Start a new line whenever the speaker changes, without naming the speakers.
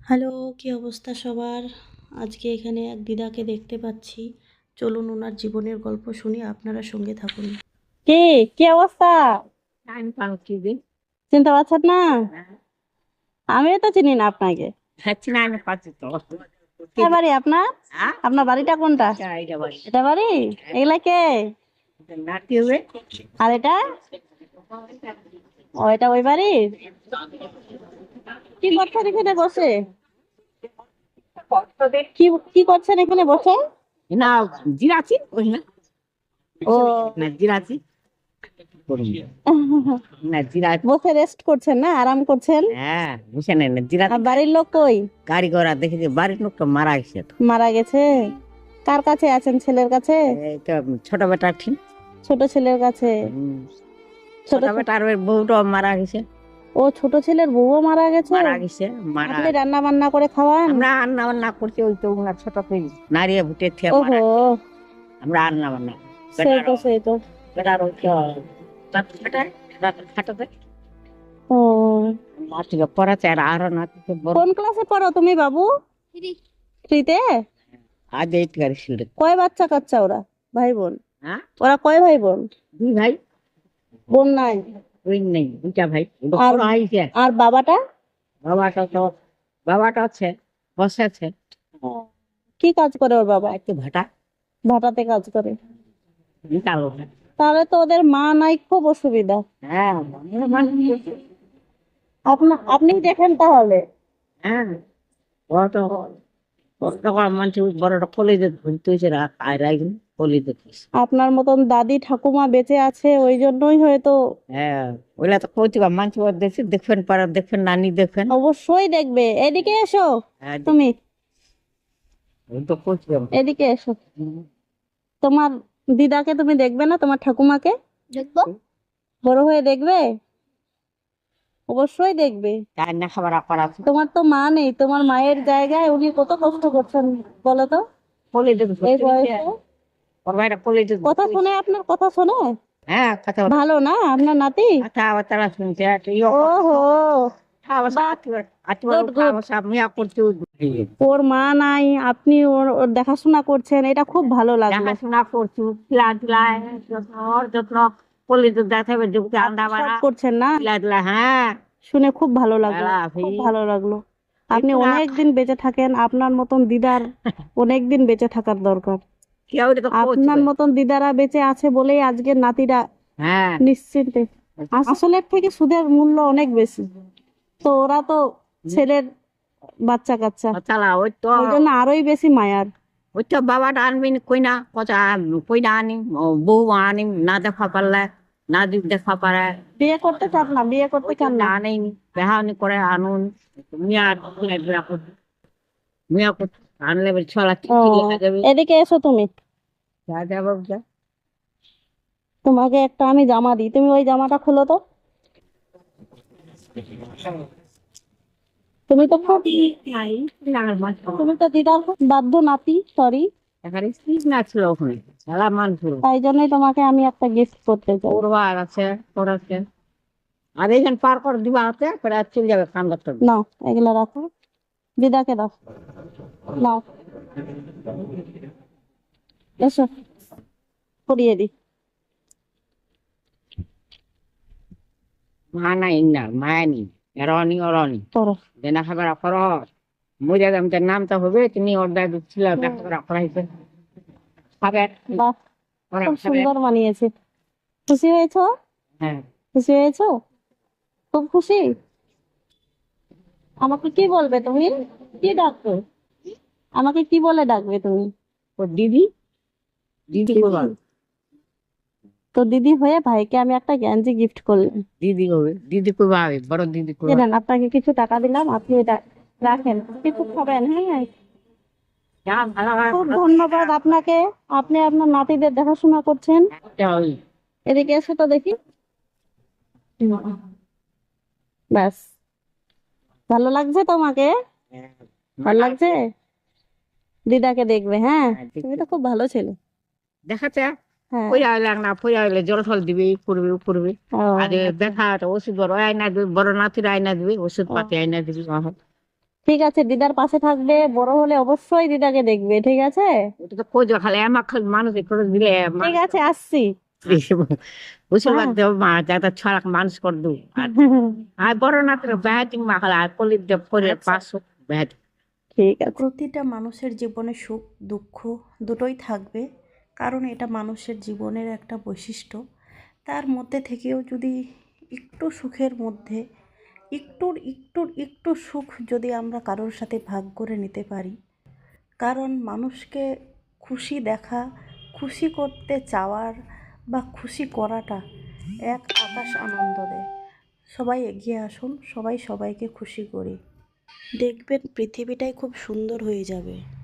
Hello কি অবস্থা সবার? আজকে এখানে এক দিদাকে দেখতে পাচ্ছি। চলুন ওনার জীবনের গল্প শুনি আপনারা সঙ্গে থাকুন। কে? কি অবস্থা?
আমি পান কি দিন
চিনতে পারছেন না? আমিও তো চিনি না আপনাকে।
খাচ্ছি আমি পাচ্ছি তো।
কোথায় বাড়ি আপনার?
হ্যাঁ
আপনার বাড়িটা কোনটা?
এইটা
এটা বাড়ি। এগুলা কে?
নাতি হবে।
আর এটা? ও এটা ওই বাড়ি কি করছেন এখানে বসে? কি কি করছেন এখানে বসে?
না জিরাছি ওই না।
ও।
না জিরাছি না জিরাছি
বসে রেস্ট করছেন না? আরাম করছেন?
হ্যাঁ নেন।
বাড়ির লোক কই?
গাড়ি ঘোড়া দেখে যে বাড়ির লোকটা মারা গেছে
মারা গেছে? কার কাছে আছেন? ছেলের কাছে?
ছোট বেটা ঠিক।
ছোট ছেলের কাছে। ছোট
বেটার ওই বউটা মারা গেছে।
ও ছোট ছেলের বউও মারা গেছে।
মারা গেছে মারা
আপনি রান্না বান্না করে খাওয়ান।
আমরা রান্না বান্না করছি ওই তো ওনার ছোট পেয়ে নারিয়ে ভুটে
ওহো।
মারা আমরা রান্না বান্না
সেই তো সেই তো।
বেটার ওই খাটাতে।
ও।
নাতিকে পড়াচ্ছে আর আরও নাতিকে বড়
কোন ক্লাসে পড়ো তুমি বাবু?
আজ এইট
কয় বাচ্চা কাচ্চা ওরা? ভাই বোন?
হ্যাঁ?
ওরা কয় ভাই বোন?
দুই ভাই।
বোন নাই।
ওই নেই। দুইটা ভাই
আর-
বড়
আর বাবাটা?
বাবাটা তো বাবাটা আছে বসে আছে।
কি কাজ করে ওর বাবা?
একটু ভাটা।
ভাটাতে কাজ করে। তাহলে তো ওদের মা নাই খুব অসুবিধা।
হ্যাঁ
আপনা আপনি দেখেন তাহলে।
হ্যাঁ
আপনার মতন দাদি ঠাকুমা বেঁচে আছে ওই জন্যই হয়তো
হ্যাঁ ওইলা তো কইতে মানুষ দেখছি দেখবেন পাড়া দেখবেন নানি দেখবেন।
অবশ্যই দেখবে। এদিকে এসো
হ্যাঁ
তুমি। এদিকে এসো। তোমার দিদাকে তুমি দেখবে না? তোমার ঠাকুমাকে?
দেখব।
বড় হয়ে দেখবে? অবশ্যই দেখবে।
তাই না খাবার আছে
তোমার তো মা নেই তোমার মায়ের জায়গায় উনি কত কষ্ট করছেন বলো তো? এই বয়সে?
ওর
কথা শুনে আপনার কথা শোনে?
হ্যাঁ কথা
ভালো না আপনার নাতি? ওহো. ওর মা নাই আপনি ওর ওর দেখাশোনা করছেন এটা খুব ভালো লাগল।
দেখাশোনা করছি যত্ন ওর যত্ন কলেজে দেখাবে যুক্তি আন্দা বাড়া
করছেন না?
হ্যাঁ।
শুনে খুব ভালো লাগল খুব ভালো লাগল। আপনি অনেক দিন বেঁচে থাকেন আপনার মতন দিদার অনেক দিন বেঁচে থাকার দরকার।
তো
আপনার মতন দিদারা বেঁচে আছে বলেই আজকের নাতিরা
হ্যাঁ।
নিশ্চিন্তে। আসলের থেকে সুদের মূল্য অনেক বেশি। তো ওরা তো ছেলের বাচ্চা কাচ্চা
চালা ওই তো
ওই জন্য আরোই বেশি মায়ার।
ওই তো বাবাটা আনবি কই না কথা কই না আনি বউ আনি না দেখা পারলে না দিক দেখা পারে
বিয়ে করতে চান না বিয়ে করতে চান না?
আনেই বেহানি করে আনুন। মিয়া মিয়া আনলে বলে ছলা
ও, এদিকে এসো তুমি।
যা যাব যা।
তোমাকে একটা আমি জামা দিই। তুমি ওই জামাটা খোলো তো। তুমি তো খুব তুমি তো দিদার খুব বাধ্য নাতি সরি
এখানে স্ত্রী না ছিল ওখানে। সারা
তাই জন্যই তোমাকে আমি একটা গিফট করতে চাই।
পড়বার আছে তোর আছে। আর এইখানে পার করে দিবা হাতে পরে আর চলে যাবে কান ধরতে
নাও এগুলো রাখো। দিদাকে দাও। নাও। এসো করিয়ে দি
মা নাই না মায়া নি এরনি অরনি দেনা খাবার অপর মরে গেলাম তার নামটা হবে তুমি ওর দাদু ছিল দেখা করে অপর হয়েছে খাবে
খুব সুন্দর বানিয়েছে খুশি হয়েছো?
হ্যাঁ।
খুশি হয়েছো? খুব খুশি? আমাকে কি বলবে তুমি? কি ডাকবে? আমাকে কি বলে ডাকবে তুমি?
ও দিদি? দিদি
তো দিদি হয়ে ভাইকে আমি একটা গেঞ্জি গিফট করলাম।
দিদি হবে। দিদি হবে বড় দিদি
আপনাকে কিছু টাকা দিলাম আপনি এটা রাখেন কিছু খাবেন হ্যাঁ?
যা
খুব ধন্যবাদ আপনাকে। আপনি আপনার নাতিদের দেখাশোনা করছেন। এদিকে এসে তো দেখি। ব্যাস। ভালো লাগছে তোমাকে? ভালো লাগছে? দিদাকে দেখবে হ্যাঁ? তুমি তো খুব ভালো ছেলে।
দেখাচ্ছে?
হ্যাঁ।
পয়সা হইলে না পয়সা হইলে জল ফল দিবে ই করবে ও করবে আর দেখা ওষুধ বড় আয়না দিবে বড় নাতির আয়না দিবে ওষুধ পাতি আয়না দিবে
ঠিক আছে দিদার পাশে থাকবে বড় হলে অবশ্যই দিদাকে দেখবে ঠিক আছে?
ওটা তো খোঁজ খালি আমার মানুষ করে দিলে
ঠিক আছে আসছি।
বুঝতে
হ্যাঁ।
পারতে মা যাতে ছড়া মানুষ করে দু। আর আর বড় না তোর ব্যাটিং মা খালা আর পলি দে পরে
আচ্ছা।
পাঁচশো ব্যাট।
ঠিক আছে। প্রতিটা মানুষের জীবনে সুখ দুঃখ দুটোই থাকবে কারণ এটা মানুষের জীবনের একটা বৈশিষ্ট্য। তার মধ্যে থেকেও যদি একটু সুখের মধ্যে একটুর একটুর একটু সুখ যদি আমরা কারোর সাথে ভাগ করে নিতে পারি। কারণ মানুষকে খুশি দেখা, খুশি করতে চাওয়ার বা খুশি করাটা এক আকাশ আনন্দ দেয়। সবাই এগিয়ে আসুন, সবাই সবাইকে খুশি করি। দেখবেন পৃথিবীটাই খুব সুন্দর হয়ে যাবে।